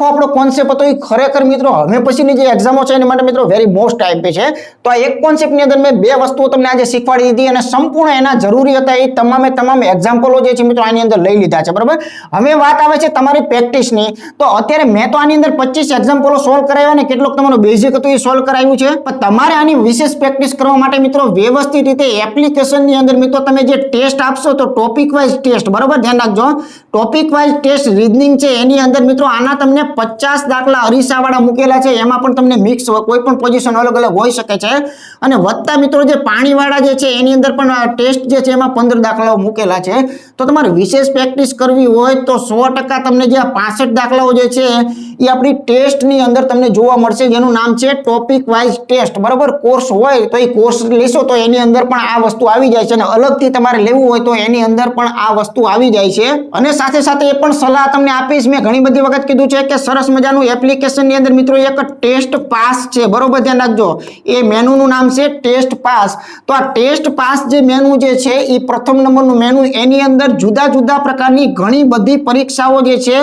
આખો આપણો કોન્સેપ્ટ હતો એ ખરેખર મિત્રો હવે પછીની જે એક્ઝામો છે એના માટે મિત્રો વેરી મોસ્ટ ટાઈમ છે. તો આ એક કોન્સેપ્ટની અંદર મેં બે વસ્તુઓ તમને આજે શીખવાડી દીધી અને સંપૂર્ણ એના જરૂરી હતા એ તમામે તમામ એક્ઝામ્પલો જે છે મિત્રો આની અંદર લઈ લીધા છે, બરાબર? હવે વાત આવે છે તમારી પ્રેક્ટિસની તો અત્યારે મેં તો આની અંદર પચીસ એક્ઝામ્પલો સોલ્વ કરાવ્યા ને કેટલોક તમારું બેઝિક હતું એ સોલ્વ કરાવ્યું છે. પણ તમારે આની વિશેષ પ્રેક્ટિસ કરવા માટે મિત્રો વ્યવસ્થિત રીતે એપ્લિકેશનની અંદર મિત્રો તમે જે ટેસ્ટ આપશો તો ટોપિક વાઇઝ ટેસ્ટ બરાબર? ધ્યાન રાખજો. ટોપિક વાઇઝ ટેસ્ટ રીઝનિંગ છે એની અંદર મિત્રો આના તમને પચાસ દાખલા અરીસાવાળા મૂકેલા છે. એમાં પણ તમને મિક્સ કોઈ પણ પોઝિશન અલગ અલગ હોઈ શકે છે. અને વધતા મિત્રો જે પાણીવાળા જે છે, એની અંદર પણ ટેસ્ટ જે છે, એમાં પંદર દાખલાઓ મૂકેલા છે. તો તમારે વિશેષ પ્રેક્ટિસ કરવી હોય તો સો તમને જે પાસઠ દાખલાઓ જે છે એ આપણી ટેસ્ટની અંદર તમને જોવા મળશે જેનું નામ છે ટોપિક વાઇઝ ટેસ્ટ બરાબર? કોર્સ હોય તો એ કોર્સ લેશો તો એની અંદર પણ આ વસ્તુ આવી જાય છે અને અલગથી તમારે લેવું હોય તો એની અંદર પણ આ વસ્તુ આવી જાય છે. અને સાથે સાથે એ પણ સલાહ તમને આપીશ. મેં ઘણી બધી વખત કીધું છે કે સરસ મજાનું એપ્લિકેશનની અંદર મિત્રો એક ટેસ્ટ પાસ છે. બરોબર? ધ્યાન રાખજો. એ મેનુનું નામ છે ટેસ્ટ પાસ તો આ ટેસ્ટ પાસ જે મેનુ જે છે એ પ્રથમ નંબરનું મેનુ એની અંદર જુદા જુદા પ્રકારની ઘણી બધી પરીક્ષાઓ જે છે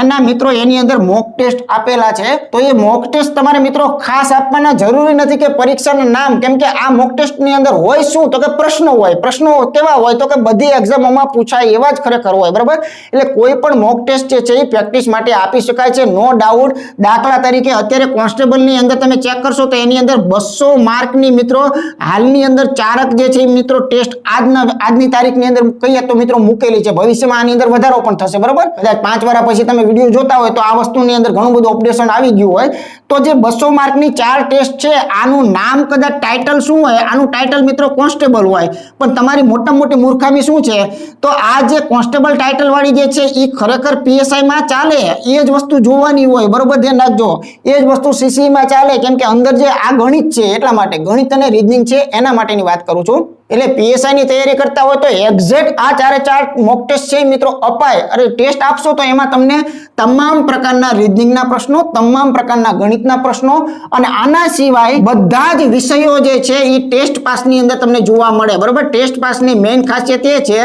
એના મિત્રો એની અંદર મોક ટેસ્ટ આપેલા છે, તો એ મોક ટેસ્ટ તમારે મિત્રો ખાસ આપવાના જરૂરી નથી કે પરીક્ષાનું નામ, કેમ કે આ મોક ટેસ્ટની અંદર હોય શું? તો કે પ્રશ્નો હોય. પ્રશ્નો કેવા હોય? તો કે બધી એક્ઝામોમાં પૂછાય એવા જ ખરેખર હોય, બરાબર? એટલે કોઈ પણ મોક ટેસ્ટ જે છે એ પ્રેક્ટિસ માટે આપી શકાય છે. નો ડાઉટ દાખલા તરીકે અત્યારે કોન્સ્ટેબલની અંદર તમે ચેક કરશો તો એની અંદર બસો માર્કની મિત્રો, હાલની અંદર ચારક જે છે મિત્રો ટેસ્ટ આજના, આજની તારીખની અંદર કહીએ તો મિત્રો મૂકેલી છે. ભવિષ્યમાં આની અંદર વધારો પણ થશે, બરાબર? કદાચ પાંચ વાર પછી તમે વીડિયો જોતા હોય તો આ વસ્તુની અંદર ઘણું બધું ઓપરેશન આવી ગયું હોય, તો જે બસો માર્કની ચાર ટેસ્ટ છે, આનું નામ કદાચ ટાઇટલ શું હોય, આનું ટાઇટલ મિત્રો કોન્સ્ટેબલ હોય, પણ તમારી મોટા મોટી મૂર્ખામી શું છે? તો આ જે કોન્સ્ટેબલ ટાઇટલવાળી જે છે એ ખરેખર પીએસઆઈમાં ચાલે, એ જ વસ્તુ જોવાની હોય, બરોબર ધ્યાન રાખજો. એ જ વસ્તુ સીસીમાં ચાલે, કેમ કે અંદર જે આ ગણિત છે, એટલા માટે, ગણિત અને રીઝનિંગ છે, એના માટેની વાત કરું છું. એટલે પીએસઆઈની તૈયારી કરતા હોય તો એક્ઝેક્ટ આ ચારે ચાર મોક ટેસ્ટ છે મિત્રો અપાય. અરે ટેસ્ટ આપશો તો એમાં તમને તમામ પ્રકારના રીઝનિંગના પ્રશ્નો, તમામ પ્રકારના ગણિતના પ્રશ્નો અને આના સિવાય બધા જ વિષયો જે છે એ ટેસ્ટ પાસની અંદર તમને જોવા મળે. બરાબર? ટેસ્ટ પાસની મેઇન ખાસિયત એ છે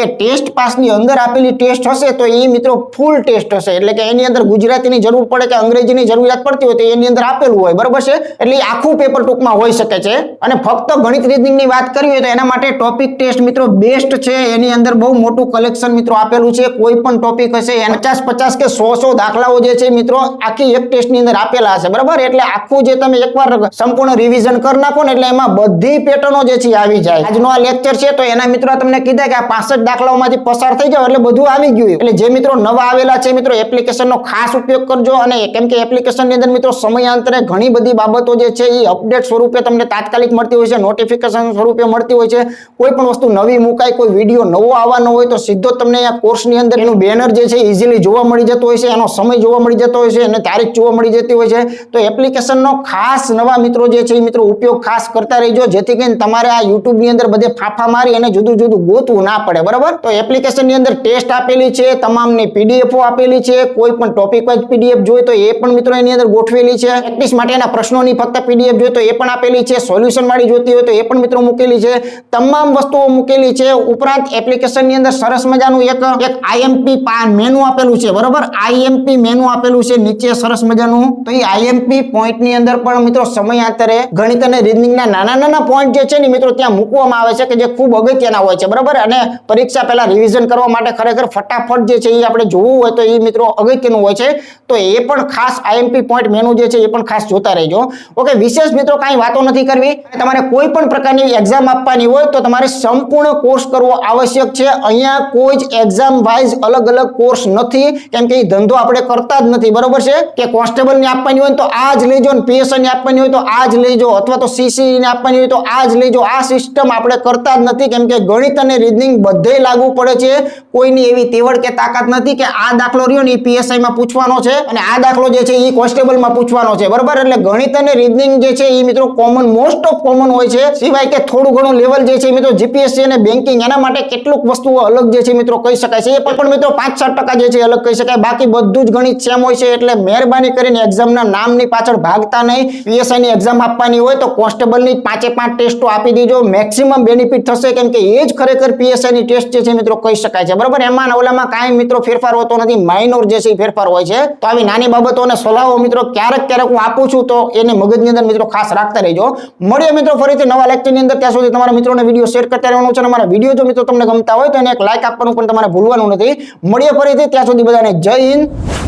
કે ટેસ્ટ પાસની અંદર આપેલી ટેસ્ટ હશે તો એ મિત્રો ફૂલ ટેસ્ટ હશે. એટલે કે એની અંદર ગુજરાતીની જરૂર પડે કે અંગ્રેજીની જરૂરિયાત પડતી હોય તો એની અંદર આપેલું હોય. બરોબર છે? એટલે આખું પેપર ટૂંકમાં હોઈ શકે છે. અને ફક્ત ગણિત રીઝનિંગની વાત કરવી હોય તો એના માટે ટોપિક ટેસ્ટ મિત્રો બેસ્ટ છે. એની અંદર બહુ મોટું કલેક્શન મિત્રો આપેલું છે. કોઈ પણ ટોપિક હશે પચાસ પચાસ કે સો સો દાખલાઓ જે છે મિત્રો, આખી એક ટેસ્ટની અંદર આપેલા હશે. બરાબર? એટલે આખું જે તમે એકવાર સંપૂર્ણ રિવિઝન કરી નાખો ને એટલે એમાં બધી પેટર્નો જે છે આવી જાય. આજનો આ લેક્ચર છે તો એના મિત્રો તમને કીધા કે આ પાસઠ દાખલાઓમાંથી પસાર થઈ જાવ એટલે બધું આવી ગયું. એટલે જે મિત્રો નવા આવેલા છે, મિત્રો એપ્લિકેશનનો ખાસ ઉપયોગ કરજો અને કેમ કે એપ્લિકેશનની અંદર મિત્રો સમયાંતરે ઘણી બધી બાબતો જે છે એ અપડેટ સ્વરૂપે તમને તાત્કાલિક મળતી હોય છે નોટિફિકેશન સ્વરૂપે મળતી હોય છે. કોઈ પણ વસ્તુ નવી મુકાય, કોઈ વીડિયો નવો આવવાનો હોય તો સીધો તમને આ કોર્સની અંદર એનું બેનર જે છે ઇઝીલી જોવા મળી જતો હોય છે, એનો સમય જોવા મળી જતો હોય છે અને તારીખ જોવા મળી જતી હોય છે. તો એપ્લિકેશનનો ખાસ નવા મિત્રો જે છે એ મિત્રો ઉપયોગ ખાસ કરતા રહેજો, જેથી કરીને તમારે આ યુટ્યુબની અંદર બધે ફાફા મારી અને જુદું જુદું ગોતવું ના પડે. બરાબર? તો એપ્લિકેશનની અંદર ટેસ્ટ આપેલી છે, તમામની પીડીએફઓ આપેલી છે, કોઈ પણ ટોપિક વાઇઝ પીડીએફ જોઈએ તો એ પણ મિત્રો એની અંદર ગોઠવેલી છે. પ્રેક્ટિસ માટેના પ્રશ્નોની ફક્ત પીડીએફ જોઈએ તો એ પણ આપેલી છે સોલ્યુશન વાળી જોતી હોય તો એ પણ મિત્રો મૂકેલી છે. તમામ વસ્તુઓ મૂકેલી છે, ઉપરાંત એપ્લિકેશનની અંદર સરસ મજાનું એક એક આઈએમપી મેનુ આપેલું છે, બરાબર? આઈએમપી મેનુ આપેલું છે, નીચે સરસ મજાનું. તો એ આઈએમપી પોઈન્ટની અંદર પણ મિત્રો સમયાંતરે ગણિત અને રીઝનિંગના નાના નાના પોઈન્ટ જે છે ને મિત્રો ત્યાં મૂકવામાં આવે છે, કે જે ખૂબ અગત્યના હોય છે, બરાબર? અને પરીક્ષા પહેલા રિવિઝન કરવા માટે ખરેખર ફટાફટ જે છે એ આપણે જોવું હોય તો એ મિત્રો અગત્યનું હોય છે. તો એ પણ ખાસ આઈએમપી પોઈન્ટ મેનુ જે છે એ પણ ખાસ જોતા રહેજો. ઓકે વિશેષ મિત્રો કાંઈ વાતો નથી કરવી. તમારે કોઈ પણ પ્રકારની એક્ઝામ આપવાની હોય તો તમારે સંપૂર્ણ કોર્સ કરવો આવશ્યક છે. અહીંયા કોઈ જ એક્ઝામ વાઇઝ અલગ અલગ કોર્સ નથી. કેમ કે એ ધંધો આપણે કરતા જ નથી. બરોબર છે? કે કોન્સ્ટેબલની આપવાની હોય તો આ જ લેજો ને પીએસઆઈ આપવાની હોય તો આ જ લેજો. અથવા તો સીસીને આપવાની હોય તો આ જ લેજો. આ સિસ્ટમ આપણે કરતા જ નથી. કેમ કે ગણિત અને રીઝનિંગ બધે લાગુ પડે છે. કોઈની એવી તેવડ કે તાકાત નથી કે આ દાખલો રહ્યો ને એ પીએસઆઈમાં પૂછવાનો છે અને આ દાખલો જે છે એ કોન્સ્ટેબલમાં પૂછવાનો છે. બરાબર? એટલે ગણિત અને રીઝનિંગ જે છે એ મિત્રો કોમન મોસ્ટ ઓફ કોમન હોય છે. સિવાય કે થોડું ઘણું લેવલ જે છે મિત્રો જીપીએસસી અને બેન્કિંગ એના માટે કેટલુક વસ્તુઓ અલગ જે છે મિત્રો કહી શકાય છે. એ પણ મિત્રો પાંચ સાત ટકા જે છે અલગ કહી શકાય. બાકી બધું જ ગણિત સેમ હોય છે એટલે મહેરબાની કરીને એક્ઝામના નામની પાછળ ભાગતા નહીં. પીએસઆઈની એક્ઝામ આપવાની હોય તો કોન્સ્ટેબલની પાંચે પાંચ ટેસ્ટો આપી દેજો. મેક્સિમમ બેનિફિટ થશે કેમ કે એ જ ખરેખર પીએસઆઈ ની ટેસ્ટ જે છે મિત્રો કહી શકાય છે. બરોબર? એમાં ઓલામાં કાંઈ મિત્રો ફેરફાર હોતો નથી. માઇનોર જે છે ફેરફાર હોય છે. તો આવી નાની બાબતો અને સલાહો મિત્રો ક્યારેક ક્યારેક હું આપું છું તો એને મગજની અંદર મિત્રો ખાસ રાખતા રહેજો. મળીએ મિત્રો ફરીથી નવા લેક્ચરની અંદર. ત્યાં સુધી તમારા મિત્રોને વીડિયો શેર કરતા રહેવાનું છે અને વીડિયો જો મિત્રો તમને ગમતા હોય તો એને એક લાઇક આપવાનું પણ તમારે ભૂલવાનું નથી. મળીએ ફરીથી. ત્યાં સુધી બધાને જય હિન્દ.